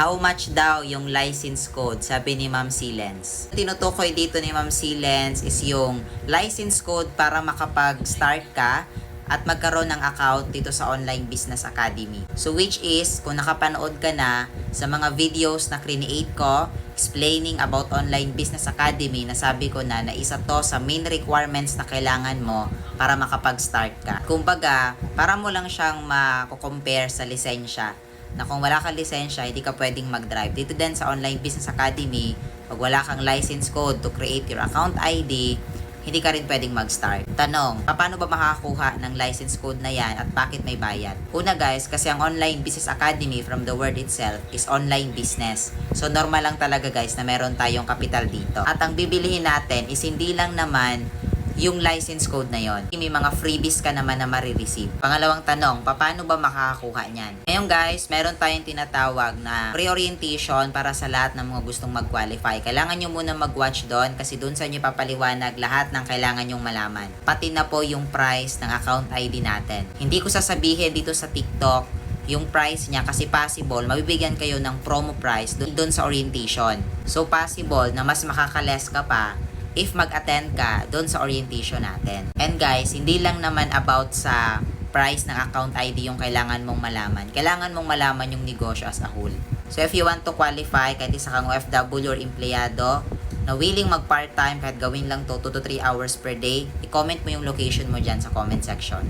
How much daw yung license code? Sabi ni Ma'am Silence. Tinutukoy dito ni Ma'am Silence is yung license code para makapag-start ka at magkaroon ng account dito sa Online Business Academy. So which is, kung nakapanood ka na sa mga videos na create ko, explaining about Online Business Academy, nasabi ko na na isa to sa main requirements na kailangan mo para makapag-start ka. Kumbaga, para mo lang siyang mako-compare sa lisensya na kung wala kang lisensya, hindi ka pwedeng mag-drive. Dito din sa Online Business Academy, pag wala kang license code to create your account ID, hindi ka rin pwedeng mag-start. Tanong, paano ba makakakuha ng license code na yan at bakit may bayad? Una guys, kasi ang Online Business Academy from the word itself is online business. So normal lang talaga guys na meron tayong kapital dito. At ang bibilihin natin is hindi lang naman yung license code na yon. May mga freebies ka naman na marireceive. Pangalawang tanong, paano ba makakakuha niyan? Ngayon guys, meron tayong tinatawag na pre-orientation para sa lahat ng mga gustong mag-qualify. Kailangan nyo muna mag-watch doon kasi doon sa inyo papaliwanag lahat ng kailangan nyong malaman. Pati na po yung price ng account ID natin. Hindi ko sasabihin dito sa TikTok yung price niya kasi possible mabibigyan kayo ng promo price doon sa orientation. So possible na mas makakales ka pa if mag-attend ka doon sa orientation natin. And guys, hindi lang naman about sa price ng account ID yung kailangan mong malaman. Kailangan mong malaman yung negosyo as a whole. So if you want to qualify, kahit isa kang OFW or empleyado, na willing mag part-time kahit gawin lang to 2 to 3 hours per day, i-comment mo yung location mo dyan sa comment section.